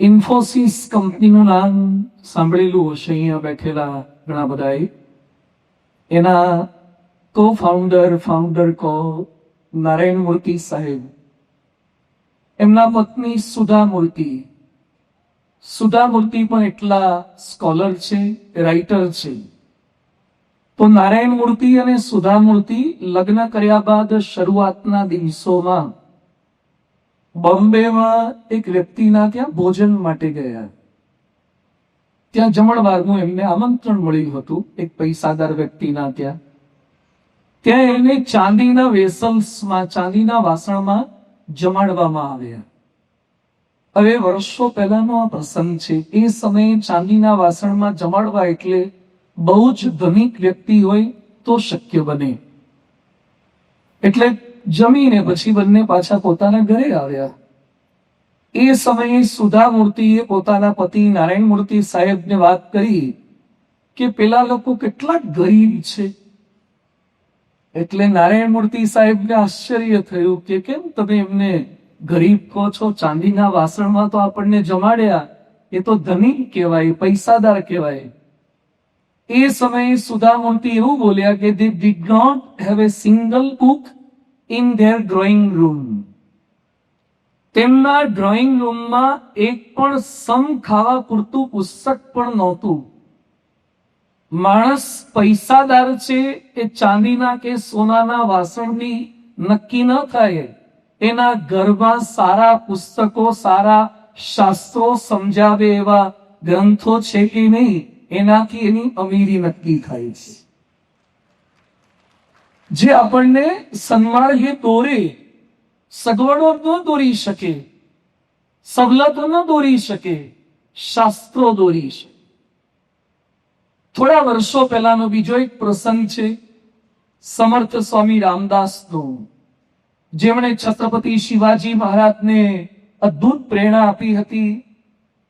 ઇન્ફોસિસ કંપનીનું નામ સાંભળેલું હશે અહીંયા બેઠેલા ઘણા બધાએ. એના કો ફાઉન્ડર ફાઉન્ડર કો નારાયણ મૂર્તિ સાહેબ. એમના પત્ની સુધા મૂર્તિ. સુધા મૂર્તિ પણ એટલા સ્કોલર છે રાઇટર છે. તો નારાયણ મૂર્તિ અને સુધા મૂર્તિ લગ્ન કર્યા બાદ શરૂઆતના દિવસોમાં બોમ્બેમાં એક વ્યક્તિના ત્યાં ભોજન માટે ગયા. ત્યાં જમણવારનું એમને આમંત્રણ મળ્યું હતું, એક પૈસાદાર વ્યક્તિના ત્યાં. ત્યાં એમને ચાંદીના વેસલ્સમાં, ચાંદીના વાસણમાં જમાડવામાં આવ્યા. હવે વર્ષો પહેલાનો આ પ્રસંગ છે. એ સમયે ચાંદીના વાસણમાં જમાડવા એટલે બહુ જ ધનિક વ્યક્તિ હોય તો શક્ય બને. એટલે જમીને પછી બંને પાછા પોતાના ઘરે આવ્યા. એ સમયે સુધા મૂર્તિએ પોતાના પતિ નારાયણ મૂર્તિ સાહેબને વાત કરી કે પેલા લોકો કેટલા ગરીબ છે. એટલે નારાયણ મૂર્તિ સાહેબને આશ્ચર્ય થયું કે કેમ તમે એમને ગરીબ કહો છો? ચાંદીના વાસણમાં તો આપણને જમાડ્યા. એ તો ધનિક કહેવાય, પૈસાદાર કહેવાય. એ સમયે સુધા મૂર્તિ એવું બોલ્યા કે they did not have a single book in their drawing room તેમના ડ્રોઈંગ રૂમમાં એક પણ સમ ખાવા પૂરતું પુસ્તક પણ નહોતું. માણસ પૈસાદાર છે એ ચાંદીના કે સોનાના વાસણની નક્કી ન થાય. એના ઘરમાં સારા પુસ્તકો, સારા શાસ્ત્રો સમજાવે એવા ગ્રંથો છે કે નહીં, એનાથી એની અમીરી નક્કી થાય છે. જે આપણને સન્માર્ગે દોરે, સગવડો ન દોરી શકે સવલતો ન દોરી શકે, શાસ્ત્રો દોરી શકે. થોડા વર્ષો પહેલાનો બીજો એક પ્રસંગ છે, સમર્થ સ્વામી રામદાસનો, જેમણે છત્રપતિ શિવાજી મહારાજને અદ્ભુત પ્રેરણા આપી હતી,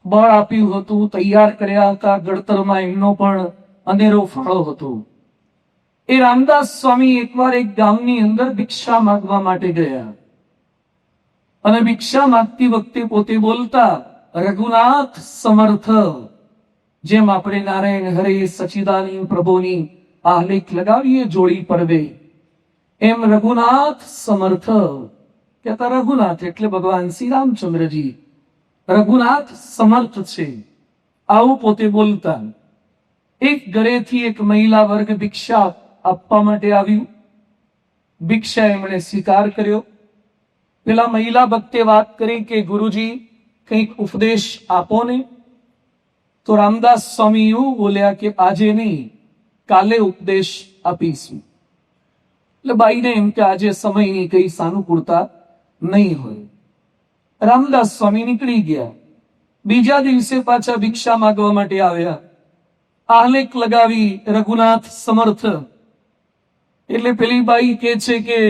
બળ આપ્યું હતું, તૈયાર કર્યા હતા, ઘડતરમાં એમનો પણ અનેરો ફાળો હતો. એ રામદાસ સ્વામી એકવાર એક ગામની અંદર ભિક્ષા માંગવા માટે ગયા. અને ભિક્ષા માંગતી વખતે પોતે બોલતા, રઘુનાથ સમર્થ, જેમ આપણે નારાયણ હરે સચિદાની પ્રભુની આલેખ લગાવીએ જોડી પડવે, એમ રઘુનાથ સમર્થ. કહેતા, રઘુનાથ એટલે ભગવાન શ્રી રામચંદ્રજી રઘુનાથ સમર્થ છે. આવું પોતે બોલતા. એક ઘરેથી એક મહિલા વર્ગ ભિક્ષા આપવા માટે આવ્યું. ભિક્ષા એમણે સ્વીકાર કર્યો. પેલા મહિલા ભક્તે વાત કરી કે, ગુરુજી, કંઈક ઉપદેશ આપો ને. તો રામદાસ સ્વામી એવું બોલ્યા કે, આજે નહીં, કાલે ઉપદેશ આપીશું. એટલે બાઈને એમ કે, આજે સમયની કઈ સાનુકૂળતા નહીં હોય. રામદાસ સ્વામી નીકળી ગયા. બીજા દિવસે પાછા ભિક્ષા માગવા માટે આવ્યા. આલેખ લગાવી રઘુનાથ સમર્થ એટલે પેલી બાઈ કે છે કે,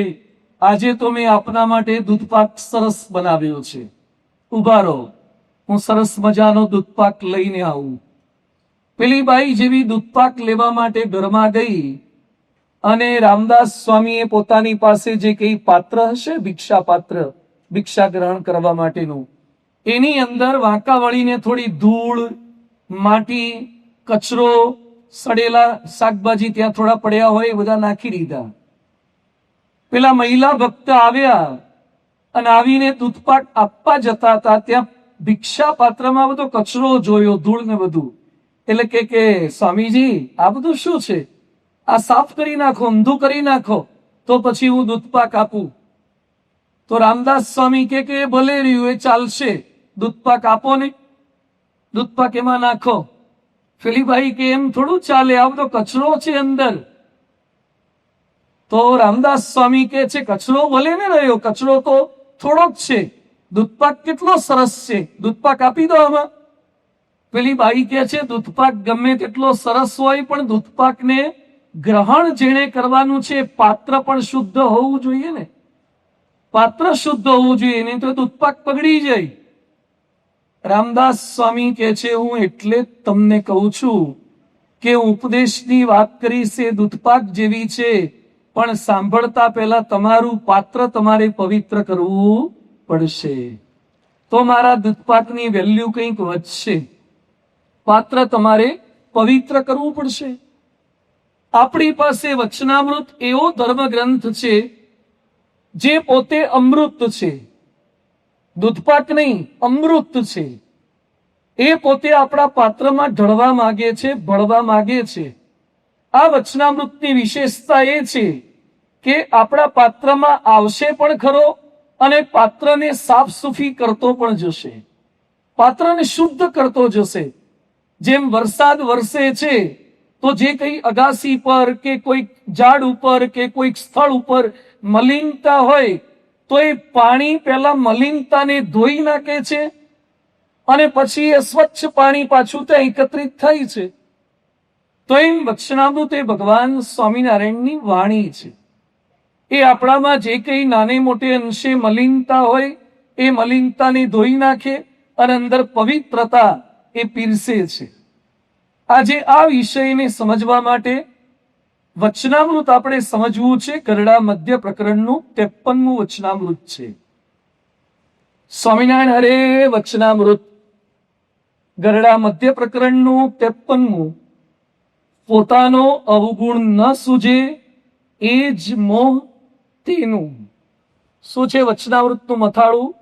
આજે તો મેં આપના માટે દૂધપાક સરસ બનાવ્યો છે. ઊભા રહો. હું સરસ મજાનો દૂધપાક લઈને આવું. પેલી બાઈ જેવી દૂધપાક લેવા માટે ઘરમાં ગઈ અને રામદાસ સ્વામીએ પોતાની પાસે જે કઈ પાત્ર હશે ભિક્ષા પાત્ર ભિક્ષા ગ્રહણ કરવા માટેનું, એની અંદર વાંકા વળીને થોડી ધૂળ, માટી, કચરો સડેલા શાકભાજી ત્યાં થોડા પડ્યા હોય, એ બધા નાખી દીધા. પેલા મહિલા ભક્ત આવ્યા અને આવીને દૂધપાક આપવા જતા હતા. ત્યાં ભિક્ષા પાત્રમાં બધો કચરો જોયો, ધૂળ ને બધું. એટલે કે કે, સ્વામીજી, આ બધું શું છે? આ સાફ કરી નાખો ઊંધું કરી નાખો, તો પછી હું દૂધપાક આપું. તો રામદાસ સ્વામી કે કે, ભલે રહ્યું, એ ચાલશે. દૂધપાક આપો ને. દૂધપાક એમાં નાખો. ફેલીભાઈ કે એમ થોડું ચાલે આ બધો કચરો છે અંદર. તો રામદાસ સ્વામી કે છે, કચરો ભલે ને રહ્યો, કચરો તો થોડોક છે. દૂધપાક કેટલો સરસ છે, દૂધપાક આપી દો આમાં. પેલી બાઈ કે છે, દૂધપાક ગમે તેટલો સરસ હોય, પણ દૂધપાકને ગ્રહણ જેણે કરવાનું છે, પાત્ર પણ શુદ્ધ હોવું જોઈએ ને. પાત્ર શુદ્ધ હોવું જોઈએ, નહીં તો દૂધપાક પગડી જાય. રામદાસ સ્વામી કે છે, હું એટલે જ તમને કહું છું કે ઉપદેશની વાત કરી છે દૂધપાક જેવી છે, પણ સાંભળતા પહેલા તમારું પાત્ર તમારે પવિત્ર કરવું પડશે. તો મારા દૂધપાકની વેલ્યુ કંઈક વધશે. પાત્ર તમારે પવિત્ર કરવું પડશે. આપણી પાસે વચનામૃત એવો ધર્મ ગ્રંથ છે, જે પોતે અમૃત છે. દૂધપાક નહીં, અમૃત છે. એ પોતે આપણા પાત્રમાં ઢળવા માંગે છે, ભળવા માંગે છે. આ વચનામૃતની વિશેષતા એ છે કે આપણા પાત્રમાં આવશે પણ ખરો અને પાત્રને સાફ સુફી કરતો પણ જશે. પાત્રને શુદ્ધ કરતો જશે. જેમ વરસાદ વરસે છે, તો જે કંઈ અગાસી પર કે કોઈક ઝાડ ઉપર કે કોઈક સ્થળ ઉપર મલિનતા હોય તો એ પાણી પહેલા મલિનતાને ધોઈ નાખે છે અને પછી એ સ્વચ્છ પાણી પાછું ત્યાં એકત્રિત થાય છે. તો એમ વચનામૃત એ ભગવાન સ્વામિનારાયણની વાણી છે. એ આપણામાં જે કંઈ નાને મોટે અંશે મલિનતા હોય, એ મલિનતાને ધોઈ નાખે અને અંદર પવિત્રતા એ પીરસે છે. આજે આ વિષયને સમજવા માટે વચનામૃત આપણે સમજવું છે ગરડા મધ્ય પ્રકરણનું ત્રેપનમું વચનામૃત છે. સ્વામિનારાયણ હરે વચનામૃત. ગરડા મધ્ય પ્રકરણનું ત્રેપનમું. પોતાનો અવગુણ ન સૂજે એ જ મોહ તેનું. શું છે વચનાવૃતનું મથાળું?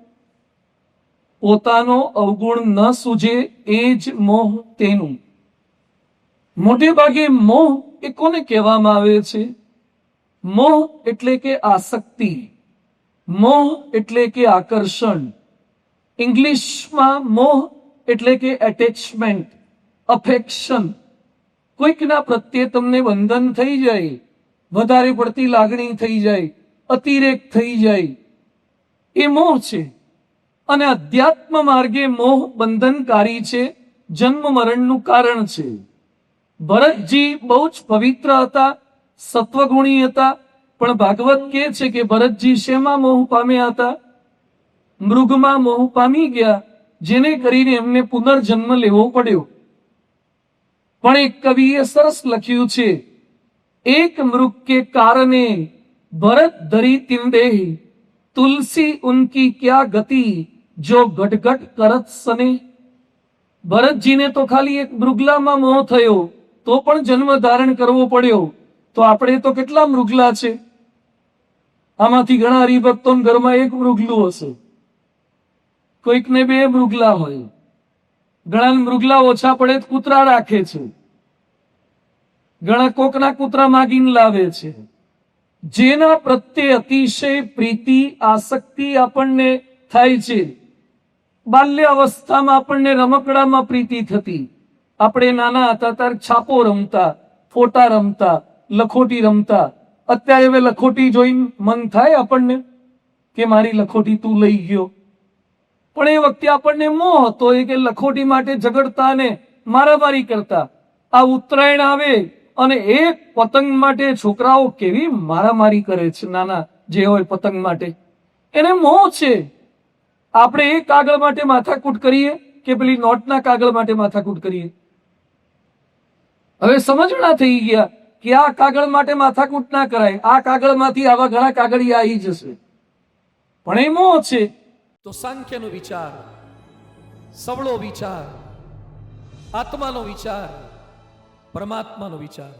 પોતાનો અવગુણ ન સૂજે એ જ મોહ તેનું. મોટે ભાગે મોહ એ કોને કહેવામાં આવે છે? મોહ એટલે કે આસક્તિ. મોહ એટલે કે આકર્ષણ. ઇંગ્લિશમાં મોહ એટલે કે એટેચમેન્ટ અફેક્શન કોઈકના પ્રત્યે તમને બંધન થઈ જાય, વધારે પડતી લાગણી થઈ જાય, અતિરેક થઈ જાય. એ મોહ છે. અને અધ્યાત્મ માર્ગે મોહ બંધનકારી છે, જન્મ મરણનું કારણ છે. ભરતજી બહુ જ પવિત્ર હતા, સત્વગુણી હતા, પણ ભાગવત કહે છે કે ભરતજી શેમાં મોહ પામ્યા હતા? મૃગમાં મોહ પામી ગયા, જેને કરીને એમને પુનર્જન્મ લેવો પડ્યો. પણ એક કવિએ સરસ લખ્યું છે, એક મૃગ કે કારણે ભરત ધરી તિંદે તુલસી ઉનકી ક્યા ગતિ જો ગટગટ કરત સને? ભરતજીને તો ખાલી એક મૃગલામાં મોહ થયો તો પણ જન્મ ધારણ કરવો પડ્યો. તો આપણે તો કેટલા મૃગલા છે? આમાંથી ઘણા હરિભક્તો ઘરમાં એક મૃગલું હશે. કોઈકને બે મૃગલા હોય. ઘણા મૃગલા ઓછા પડે કૂતરા રાખે છે. ઘણા કોકના કૂતરા માગીને લાવે છે. જેના પ્રત્યે અતિશય પ્રીતિ, આસક્તિ આપણને થાય છે. બાલ્ય અવસ્થામાં આપણને રમકડામાં પ્રીતિ થતી. આપણે નાના હતા ત્યારે છાપો રમતા, ફોટા રમતા, લખોટી રમતા. અત્યારે હવે લખોટી જોઈને મન થાય આપણને કે મારી લખોટી તું લઈ ગયો. પણ એ વખતે આપણને મોહ હતો એ કે લખોટી માટે ઝઘડતા ને મારામારી કરતા. આ ઉત્તરાયણ આવે અને એક પતંગ માટે છોકરાઓ કેવી મારામારી કરે છે નાના, જે હોય પતંગ માટે. એને મોહ છે. આપણે એ કાગળ માટે માથાકૂટ કરીએ કે પેલી નોટના કાગળ માટે માથાકૂટ કરીએ? હવે સમજણા થઈ ગયા કે આ કાગળ માટે માથાકૂટ ના કરાય. આ કાગળમાંથી આવા ઘણા કાગળિયા આવી જશે. પણ એ મોહ છે. તો સાંખ્યનો વિચાર, સવળો વિચાર, આત્માનો વિચાર, પરમાત્માનો વિચાર.